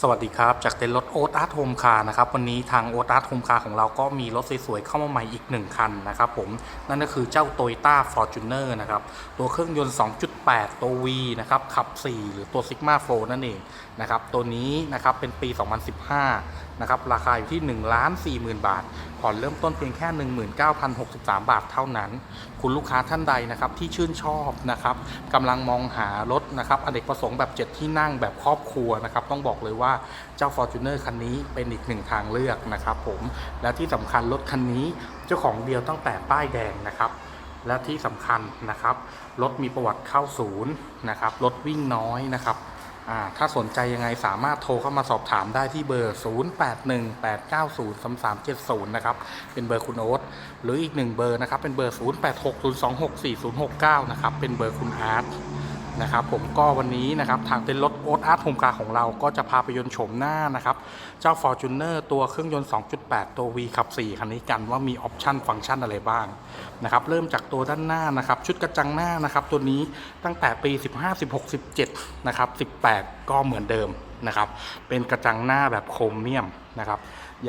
สวัสดีครับ จากเต็นท์รถโอ๊ตอาร์ตโฮมคาร์นะครับวันนี้ทางโอ๊ตอาร์ตโฮมคาร์ของเราก็มีรถสวยๆเข้ามาใหม่อีก 1 คันนะครับผมนั่นก็คือเจ้า t o y ต้าฟอร์จูเนอร์นะครับตัวเครื่องยนต์ 2.8 ตัว V นะครับขับ 4 หรือตัว Sigma 4นั่นเองนะครับตัวนี้นะครับเป็นปี 2015 นะครับราคาอยู่ที่1 4 0 0 0 0บาท ผ่อนเริ่มต้นเพียงแค่ 19,063 บาทเท่านั้น คุณลูกค้าท่านใดนะครับที่ชื่นชอบนะครับกำลังมองหารถนะครับอเนกประสงค์แบบ 7 ที่นั่งแบบครอบครัวนะครับต้องบอกเลยว่าเจ้า Fortuner คันนี้เป็นอีกหนึ่งทางเลือกนะครับผมและที่สำคัญรถคันนี้เจ้าของเดียวตั้งแต่ป้ายแดงนะครับและที่สำคัญนะครับรถมีประวัติเข้าศูนย์นะครับรถวิ่งน้อยนะครับ ถ้าสนใจยังไงสามารถโทรเข้ามาสอบถามได้ที่เบอร์ 0818903370 นะครับ เป็นเบอร์คุณโอ๊ตหรืออีกหนึ่งเบอร์นะครับ เป็นเบอร์ 0860264069 นะครับ เป็นเบอร์คุณอาร์ต นะครับผมก็วันนี้นะครับทางเต็นรถโอ๊ตอาร์ตโฮมคาร์ของเราก็จะพาไปยนต์โฉมหน้านะครับเจ้า Fortuner ตัวเครื่องยนต์ 2.8 ตัว V ขับ 4 คันนี้กันว่ามีออปชันฟังก์ชันอะไรบ้างนะครับเริ่มจากตัวด้านหน้านะครับชุดกระจังหน้านะครับตัวนี้ตั้งแต่ปี 15 16 17นะครับ18 ก็เหมือนเดิมนะครับ เป็นกระจังหน้าแบบโครเมียมนะครับ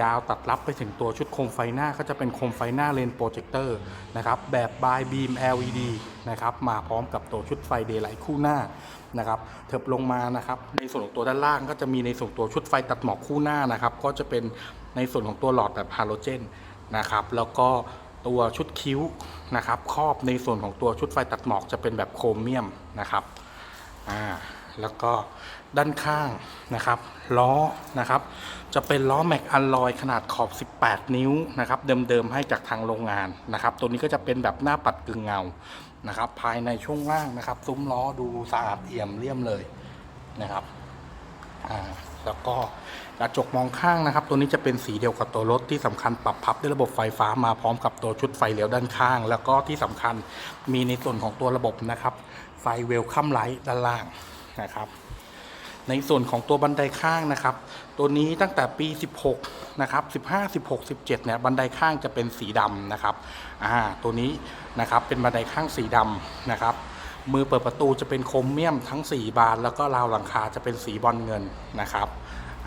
ยาวตัดรับไปถึงตัวชุดโคมไฟหน้าก็จะเป็นโคมไฟหน้าเลนโปรเจคเตอร์นะครับแบบบายบีม LED นะครับมาพร้อมกับตัวชุดไฟเดย์ไลท์คู่หน้านะครับเถิบลงมานะครับในส่วนของตัวด้านล่างก็จะมีในส่วนตัวชุดไฟตัดหมอกคู่หน้านะครับก็จะเป็นในส่วนของตัวหลอดแบบฮาโลเจนนะครับแล้วก็ตัวชุดคิ้วนะครับครอบในส่วนของตัวชุดไฟตัดหมอกจะเป็นแบบโครเมียมนะครับอ่า แล้วก็ด้านข้างนะครับล้อนะครับ จะเป็นล้อแม็กอัลลอยขนาดขอบ 18 นิ้วนะครับ เดิมๆให้จากทางโรงงานนะครับ ตัวนี้ก็จะเป็นแบบหน้าปัดกึ่งเงานะครับ ภายในช่วงล่างนะครับ ซุ้มล้อดูสะอาดเอี่ยมเลี่ยมเลยนะครับอ่าแล้วก็กระจกมองข้างนะครับ ตัวนี้จะเป็นสีเดียวกับตัวรถที่สำคัญปรับพับด้วยระบบไฟฟ้ามาพร้อมกับตัวชุดไฟเลี้ยวด้านข้าง แล้วก็ที่สำคัญมีในส่วนของตัวระบบนะครับ ไฟเวลคัมไลท์ด้านล่าง นะครับในส่วนของตัวบันไดข้างนะครับ ตัวนี้ตั้งแต่ปี 16 นะครับ 15 16 17 เนี่ย บันไดข้างจะเป็นสีดำนะครับ อ่า ตัวนี้นะครับ เป็นบันไดข้างสีดำนะครับ มือเปิดประตูจะเป็นโครเมียมทั้ง 4 บาน แล้วก็ราวหลังคาจะเป็นสีบอลเงินนะครับ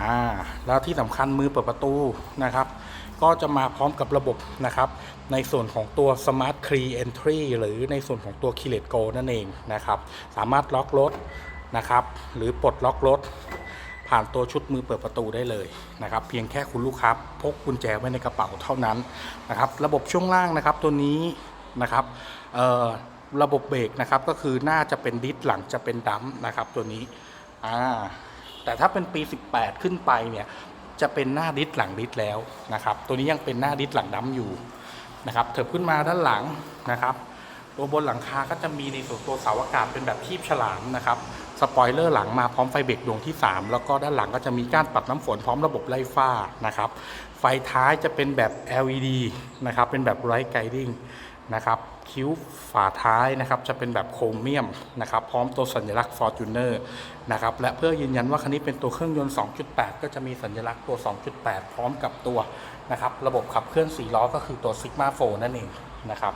อ่า แล้วที่สำคัญมือเปิดประตูนะครับ ก็จะมาพร้อมกับระบบนะครับ ในส่วนของตัว Smart Key Entry หรือในส่วนของตัว k e y l e s Go นั่นเองนะครับ สามารถล็อกรถ นะครับ หรือปลดล็อกรถ ผ่านตัวชุดมือเปิดประตูได้เลยนะครับ เพียงแค่คุณลูกค้าพกกุญแจไว้ในกระเป๋าเท่านั้นนะครับ ระบบช่วงล่างนะครับตัวนี้นะครับระบบเบรกนะครับก็คือหน้าจะเป็นดิสหลังจะเป็นดัมป์นะครับตัวนี้อ่าแต่ถ้าเป็นปี 18 ขึ้นไปเนี่ยจะเป็นหน้าดิสหลังดิสแล้วนะครับ ตัวนี้ยังเป็นหน้าดิสหลังดัมอยู่นะครับเถิบขึ้นมาด้านหลังนะครับ ตัวบนหลังคาก็จะมีในส่วนตัวเสาอากาศเป็นแบบคีบฉลามนะครับ สปอยเลอร์หลังมาพร้อมไฟเบรกดวงที่ 3 แล้วก็ด้านหลังก็จะมีก้านปัดน้ำฝนพร้อมระบบไล่ฟ้านะครับ ไฟท้ายจะเป็นแบบ LED นะครับ เป็นแบบไรท์ไกดิ้งนะครับ คิ้วฝาท้ายนะครับ จะเป็นแบบโครเมียมนะครับ พร้อมตัวสัญลักษณ์ Fortuner นะครับ และเพื่อยืนยันว่าคันนี้เป็นตัวเครื่องยนต์ 2.8 ก็จะมีสัญลักษณ์ตัว 2.8 พร้อมกับตัวนะครับ ระบบขับเคลื่อน4ล้อก็คือตัว Sigma 4นั่นเองนะครับ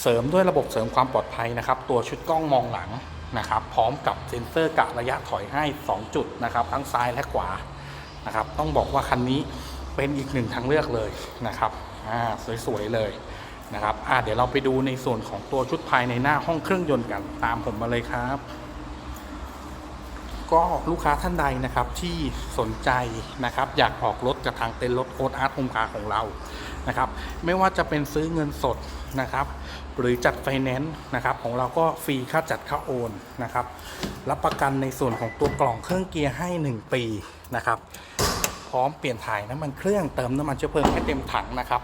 เสริมด้วยระบบเสริมความปลอดภัยนะครับ ตัวชุดกล้องมองหลัง นะครับพร้อมกับเซ็นเซอร์กะระยะถอยให้ 2 จุดนะครับทั้งซ้ายและขวานะครับต้องบอกว่าคันนี้เป็นอีกหนึ่งทางเลือกเลยนะครับอ่าสวยๆเลยนะครับอ่าเดี๋ยวเราไปดูในส่วนของตัวชุดภายในหน้าห้องเครื่องยนต์กันตามผมมาเลยครับ ก็ลูกค้าท่านใดนะครับที่สนใจนะครับอยากออกรถกับทางเต็นรถโค้ดอาร์ตโฮมคาของเรานะครับไม่ว่าจะเป็นซื้อเงินสดนะครับ หรือจัดไฟแนนซ์นะครับของเราก็ฟรีค่าจัดค่าโอนนะครับ รับประกันในส่วนของตัวกล่องเครื่องเกียร์ให้ 1 ปีนะครับพร้อมเปลี่ยนถ่ายน้ำมันเครื่องเติมน้ำมันเชื้อเพลิงให้เต็มถังนะครับ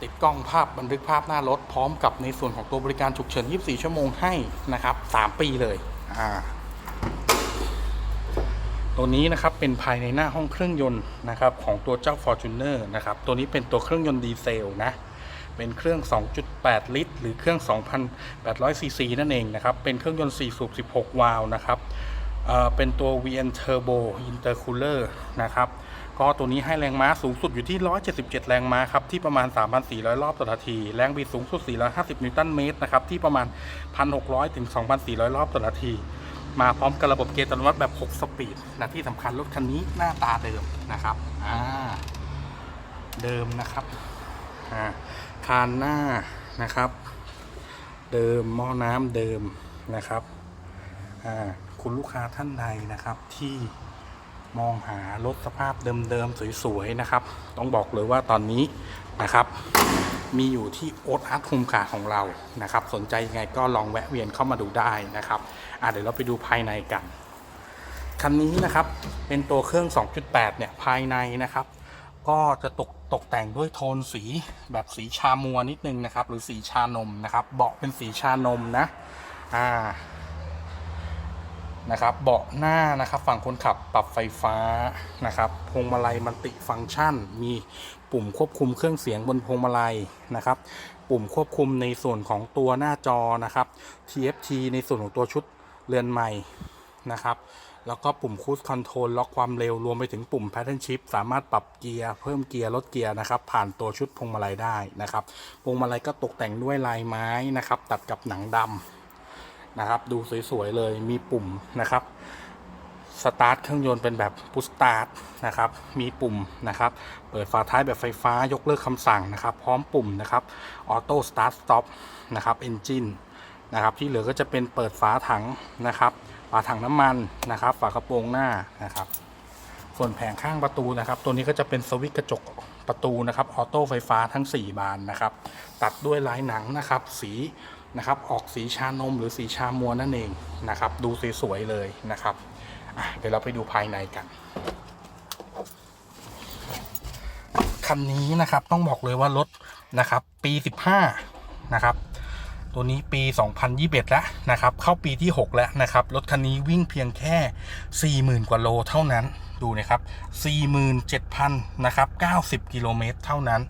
ติดกล้องภาพบันทึกภาพหน้ารถพร้อมกับในส่วนของตัวบริการฉุกเฉิน 24 ชั่วโมงให้นะครับ 3 ปีเลยอ่าตัวนี้นะครับเป็นภายในหน้าห้องเครื่องยนต์นะครับของตัวเจ้า Fortuner นะครับตัวนี้เป็นตัวเครื่องยนต์ดีเซลนะ เป็นเครื่อง 2.8 ลิตร หรือเครื่อง 2,800ซีซีนั่นเองนะครับ เป็นเครื่องยนต์ 4 สูบ 16 วาล์วนะครับเเป็นตัว VN Turbo Intercooler นะครับ ก็ตัวนี้ให้แรงม้าสูงสุดอยู่ที่ 177 แรงม้าครับ ที่ประมาณ 3,400 รอบต่อนาที แรงบิดสูงสุด 450 นิวตันเมตรนะครับ ที่ประมาณ 1,600 ถึง 2,400 รอบต่อนาที มาพร้อมกับระบบเกียร์อัตโนมัติแบบ 6 สปีดนะที่สำคัญรถคันนี้หน้าตาเดิมนะครับ อ่า เดิมนะครับ อ่าานหน้านะครับ เดิมหม้อน้ำเดิมนะครับคุณลูกค้าท่านใดนะครับที่มองหารถสภาพเดิมๆสวยๆนะครับ ต้องบอกเลยว่าตอนนี้นะครับ มีอยู่ที่โอ๊ตอาร์ตโฮมคาของเรานะครับ สนใจยังไงก็ลองแวะเวียนเข้ามาดูได้นะครับเดี๋ยวเราไปดูภายในกันคันนี้นะครับเป็นตัวเครื่อง 2.8 เนี่ยภายในนะครับ ก็จะตก ตกแต่งด้วยโทนสีแบบสีชามัวนิดนึงนะครับ หรือสีชานมนะครับ เบาะเป็นสีชานมนะ อ่า นะครับ เบาะหน้านะครับ ฝั่งคนขับปรับไฟฟ้านะครับพวงมาลัยมัลติฟังก์ชัน มีปุ่มควบคุมเครื่องเสียงบนพวงมาลัยนะครับ ปุ่มควบคุมในส่วนของตัวหน้าจอนะครับ TFT ในส่วนของตัวชุดเรือนใหม่นะครับ แล้วก็ปุ่มคู e คอนโทรลล็อกความเร็วรวมไปถึงปุ่ม Pattern Shift สามารถปรับเกียร์เพิ่มเกียร์ลดเกียร์นะครับ ผ่านตัวชุดพวงมาลัยได้นะครับพวงมาลัยก็ตกแต่งด้วยลายไม้นะครับ ตัดกับหนังดำนะครับ ดูสวยๆเลยมีปุ่มนะครับสตาร์ทเครื่องยนต์เป็นแบบพุ s สตาร์ทนะครับ มีปุ่มนะครับ เปิดฝาท้ายแบบไฟฟ้ายกเลิกคำสั่งนะครับ พร้อมปุ่มนะครับออโต้สตาร์ทสต็อปนะครับเอนจินนะครับ ที่เหลือก็จะเป็นเปิดฝาถังนะครับ ถังน้ำมันนะครับ ฝากระโปรงหน้านะครับ ส่วนแผงข้างประตูนะครับ ตัวนี้ก็จะเป็นสวิตช์กระจกประตูนะครับออโต้ไฟฟ้าทั้ง 4 บานนะครับ ตัดด้วยลายหนังนะครับ สีนะครับ ออกสีชานมหรือสีชามัวนั่นเองนะครับ ดูสวยๆเลยนะครับเดี๋ยวเราไปดูภายในกันคันนี้นะครับต้องบอกเลยว่ารถนะครับ ปี 15 นะครับ ตัวนี้ปี 2021 แล้วนะครับ เข้าปีที่ 6 แล้วนะครับ รถคันนี้วิ่งเพียงแค่ 40,000 กว่าโลเท่านั้น ดูนะครับ 47,000 นะครับ 90 กิโลเมตรเท่านั้น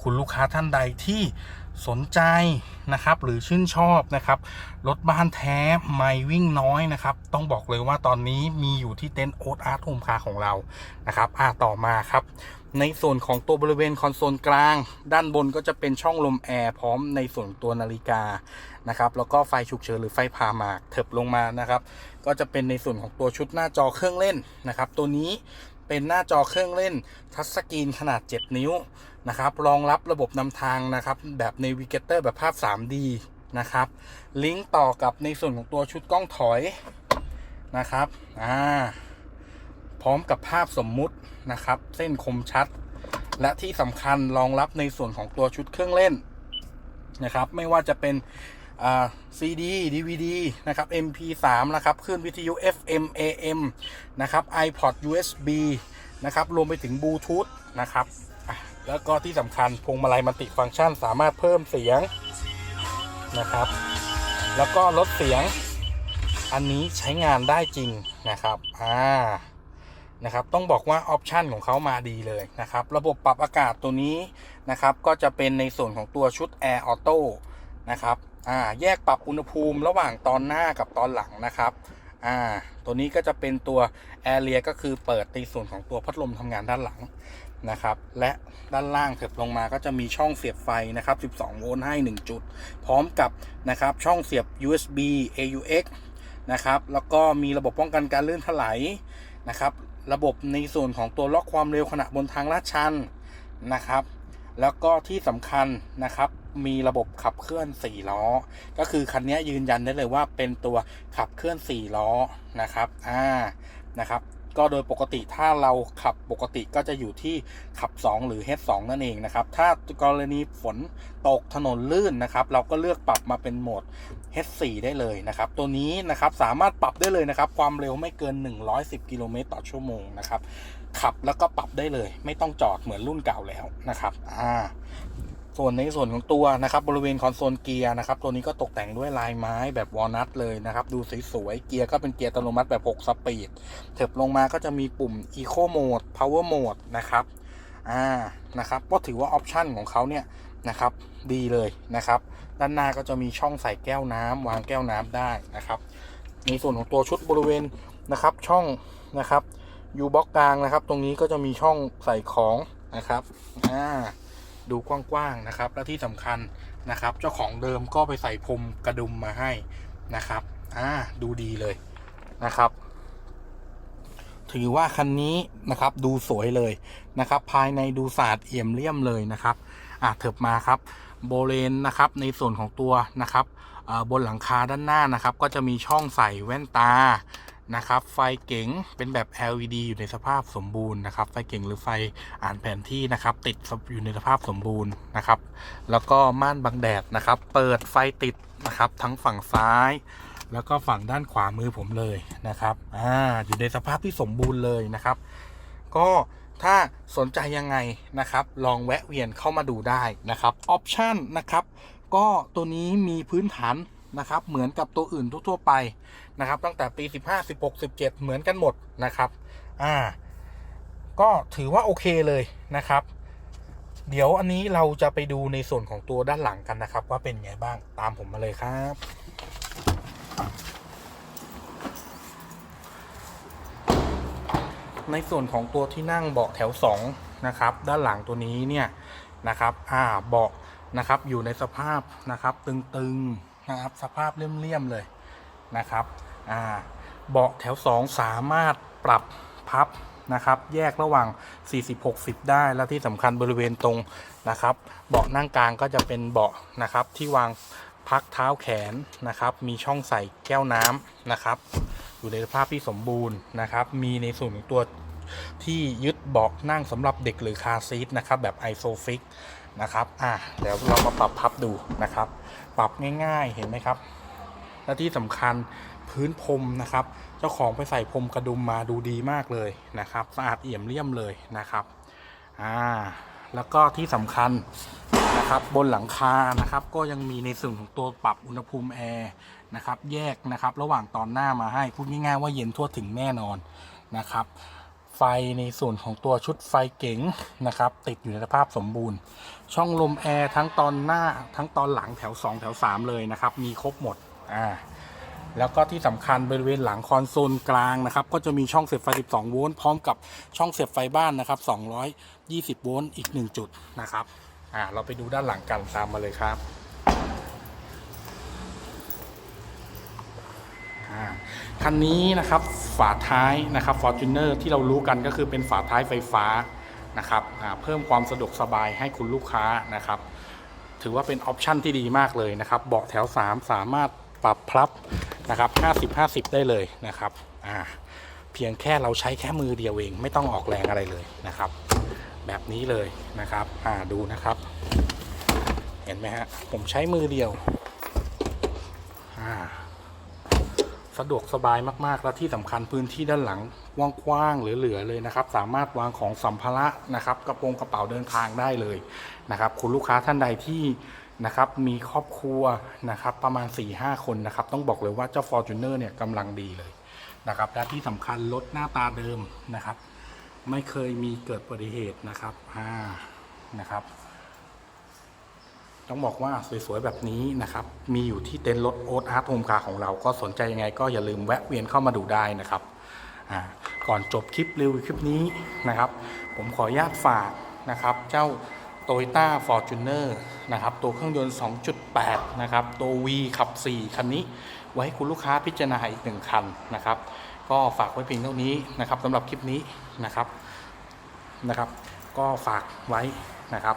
คุณลูกค้าท่านใดที่สนใจนะครับ หรือชื่นชอบนะครับรถบ้านแท้ไม่วิ่งน้อยนะครับ ต้องบอกเลยว่าตอนนี้มีอยู่ที่เต็นท์โอ๊ตอาร์ตโฮมคาของเรานะครับอ่าต่อมาครับในส่วนของตัวบริเวณคอนโซลกลาง ด้านบนก็จะเป็นช่องลมแอร์พร้อมในส่วนตัวนาฬิกานะครับแล้วก็ไฟฉุกเฉินหรือไฟพาหมากเถิบลงมานะครับ ก็จะเป็นในส่วนของตัวชุดหน้าจอเครื่องเล่นนะครับ ตัวนี้เป็นหน้าจอเครื่องเล่นทัชสกรีนขนาด 7 นิ้วนะครับรองรับระบบนำทางนะครับแบบ Navigator แบบภาพ 3D นะครับลิงก์ต่อกับในส่วนของตัวชุดกล้องถอยนะครับอ่า พร้อมกับภาพสมมุตินะครับ เส้นคมชัด และที่สำคัญรองรับในส่วนของตัวชุดเครื่องเล่นนะครับ ไม่ว่าจะเป็นอ่า CD DVD นะครับ MP3 นะครับคลื่นวิทยุ FM AM นะครับ iPod USB นะครับรวมไปถึงบลูทูธนะครับแล้วก็ที่สำคัญพวงมาลัยมัลติฟังก์ชันสามารถเพิ่มเสียงนะครับ แล้วก็ลดเสียงอันนี้ใช้งานได้จริงนะครับ อ่า นะครับต้องบอกว่าออปชันของเขามาดีเลยนะครับระบบปรับอากาศตัวนี้นะครับก็จะเป็นในส่วนของตัวชุด Air Auto นะครับอ่าแยกปรับอุณหภูมิระหว่างตอนหน้ากับตอนหลังนะครับอ่าตัวนี้ก็จะเป็นตัว Area ก็คือเปิดในส่วนของตัวพัดลมทำงานด้านหลังนะครับและด้านล่างเถิบลงมาก็จะมีช่องเสียบไฟนะครับ 12 โวลต์ให้ 1 จุด พร้อมกับนะครับช่องเสียบ USB AUX นะครับแล้วก็มีระบบป้องกันการลื่นถลายนะครับ ระบบในส่วนของตัวล็อกความเร็วขณะบนทางลาดชันนะครับ แล้วก็ที่สำคัญนะครับมีระบบขับเคลื่อน 4 ล้อ ก็คือคันนี้ยืนยันได้เลยว่าเป็นตัวขับเคลื่อน 4 ล้อนะครับ อ่า นะครับ ก็โดยปกติถ้าเราขับปกติก็จะอยู่ที่ขับ 2 หรือ H2 นั่นเองนะครับ ถ้ากรณีฝนตกถนนลื่นนะครับ เราก็เลือกปรับมาเป็นโหมด H4 ได้เลยนะครับ ตัวนี้นะครับสามารถปรับได้เลยนะครับ ความเร็วไม่เกิน 110 กิโลเมตรต่อชั่วโมงนะครับขับแล้วก็ปรับได้เลย ไม่ต้องจอดเหมือนรุ่นเก่าแล้วนะครับอ่า ส่วนในส่วนของตัวนะครับบริเวณคอนโซลเกียร์นะครับตัวนี้ก็ตกแต่งด้วยลายไม้แบบวอลนัทเลยนะครับดูสวยๆเกียร์ก็เป็นเกียร์อัตโนมัติแบบ 6 สปีดเถิบลงมาก็จะมีปุ่ม Eco Mode Power Mode นะครับอ่านะครับก็ถือว่าออปชันของเขาเนี่ยนะครับดีเลยนะครับ ด้านหน้าก็จะมีช่องใส่แก้วน้ำวางแก้วน้ำได้นะครับ ในส่วนของตัวชุดบริเวณนะครับช่องนะครับยูบ็อกกลางนะครับ ตรงนี้ก็จะมีช่องใส่ของนะครับอ่า ดูกว้างๆนะครับ และที่สำคัญนะครับ เจ้าของเดิมก็ไปใส่พรมกระดุมมาให้นะครับอ่าดูดีเลยนะครับ ถือว่าคันนี้นะครับดูสวยเลยนะครับ ภายในดูสะอาดเอี่ยมเลี่ยมเลยนะครับอะเถิบมาครับโบเลนนะครับในส่วนของตัวนะครับเอ่อบนหลังคาด้านหน้านะครับ ก็จะมีช่องใส่แว่นตา นะครับ ไฟเก๋งเป็นแบบ LED อยู่ในสภาพสมบูรณ์นะครับ ไฟเก๋งหรือไฟอ่านแผนที่นะครับ ติดอยู่ในสภาพสมบูรณ์นะครับ แล้วก็ม่านบังแดดนะครับ เปิดไฟติดนะครับ ทั้งฝั่งซ้าย แล้วก็ฝั่งด้านขวามือผมเลยนะครับ อ่า อยู่ในสภาพที่สมบูรณ์เลยนะครับ ก็ถ้าสนใจยังไงนะครับ ลองแวะเวียนเข้ามาดูได้นะครับ ออปชันนะครับ ก็ตัวนี้มีพื้นฐาน นะครับ เหมือนกับตัวอื่นทั่วๆไปนะครับ ตั้งแต่ปี 15 16 17 เหมือนกันหมดนะครับ อ่า ก็ถือว่าโอเคเลยนะครับ เดี๋ยวอันนี้เราจะไปดูในส่วนของตัวด้านหลังกันนะครับ ว่าเป็นไงบ้างตามผมมาเลยครับในส่วนของตัวที่นั่งเบาะแถว2นะครับ ด้านหลังตัวนี้เนี่ยนะครับ อ่าเบาะนะครับอยู่ในสภาพนะครับ ตึงๆ นะครับสภาพเลี่ยมๆเลยนะครับอ่าเบาะแถว 2 สามารถปรับพับนะครับ แยกระหว่าง 40-60 ได้และที่สำคัญบริเวณตรงนะครับ เบาะนั่งกลางก็จะเป็นเบาะนะครับที่วางพักเท้าแขนนะครับ มีช่องใส่แก้วน้ำนะครับ อยู่ในสภาพที่สมบูรณ์นะครับ มีในส่วนของตัวที่ยึดเบาะนั่งสำหรับเด็กหรือคาซีทนะครับ แบบไอโซฟิก นะครับอะเดี๋ยวเรามาปรับพับดูนะครับ ปรับง่าย ๆเห็นไหมครับ และที่สำคัญพื้นพรมนะครับ เจ้าของไปใส่พรมกระดุมมาดูดีมากเลยนะครับ สะอาดเอี่ยมเลี่ยมเลยนะครับอ่าแล้วก็ที่สำคัญนะครับบนหลังคานะครับ ก็ยังมีในส่วนของตัวปรับอุณหภูมิแอร์นะครับ แยกนะครับ ระหว่างตอนหน้ามาให้พูดง่ายๆว่าเย็นทั่วถึงแน่นอนนะครับ ไฟในส่วนของตัวชุดไฟเก๋งนะครับ ติดอยู่ในสภาพสมบูรณ์ ช่องลมแอร์ทั้งตอนหน้าทั้งตอนหลังแถว 2 แถว 3 เลยนะครับ มีครบหมดอ่าแล้วก็ที่สำคัญบริเวณหลังคอนโซลกลางนะครับ ก็จะมีช่องเสียบไฟ 12 โวลต์พร้อมกับช่องเสียบไฟบ้านนะครับ 220 โวลต์อีก 1 จุดนะครับอ่าเราไปดูด้านหลังกันตามมาเลยครับอ่า คันนี้นะครับฝาท้ายนะครับ Fortuner ที่เรารู้กันก็คือเป็นฝาท้ายไฟฟ้านะครับเพิ่มความสะดวกสบายให้คุณลูกค้านะครับ ถือว่าเป็นออปชันที่ดีมากเลยนะครับ เบาะแถว 3 สามารถปรับพลับนะครับ 50-50 ได้เลยนะครับเพียงแค่เราใช้แค่มือเดียวเอง ไม่ต้องออกแรงอะไรเลยนะครับ แบบนี้เลยนะครับดูนะครับ เห็นไหมฮะผมใช้มือเดียวอ่า สะดวกสบายมากๆ และที่สำคัญพื้นที่ด้านหลังกว้างๆเหลือๆเลยนะครับ สามารถวางของสัมภาระนะครับกระโปรงกระเป๋าเดินทางได้เลยนะครับ คุณลูกค้าท่านใดที่นะครับมีครอบครัวนะครับประมาณ 4-5 คนนะครับ ต้องบอกเลยว่าเจ้า Fortuner เนี่ยกำลังดีเลยนะครับและที่สำคัญรถหน้าตาเดิมนะครับ ไม่เคยมีเกิดอุบัติเหตุนะครับอ่านะครับ ต้องบอกว่าสวยๆ แบบนี้นะครับ มีอยู่ที่เต็นท์รถโอ๊ตอาร์ตโฮมคาของเราก็สนใจยังไงก็อย่าลืมแวะเวียนเข้ามาดูได้นะครับ ก่อนจบคลิปรีวิวคลิปนี้นะครับ ผมขออนุญาตฝากนะครับ เจ้า Toyota Fortuner นะครับ ตัวเครื่องยนต์ 2.8 นะครับ ตัว V ขับ 4 คันนี้ ไว้ให้คุณลูกค้าพิจารณาอีกหนึ่งคันนะครับ ก็ฝากไว้เพียงเท่านี้นะครับสำหรับคลิปนี้นะครับนะครับ ก็ฝากไว้นะครับ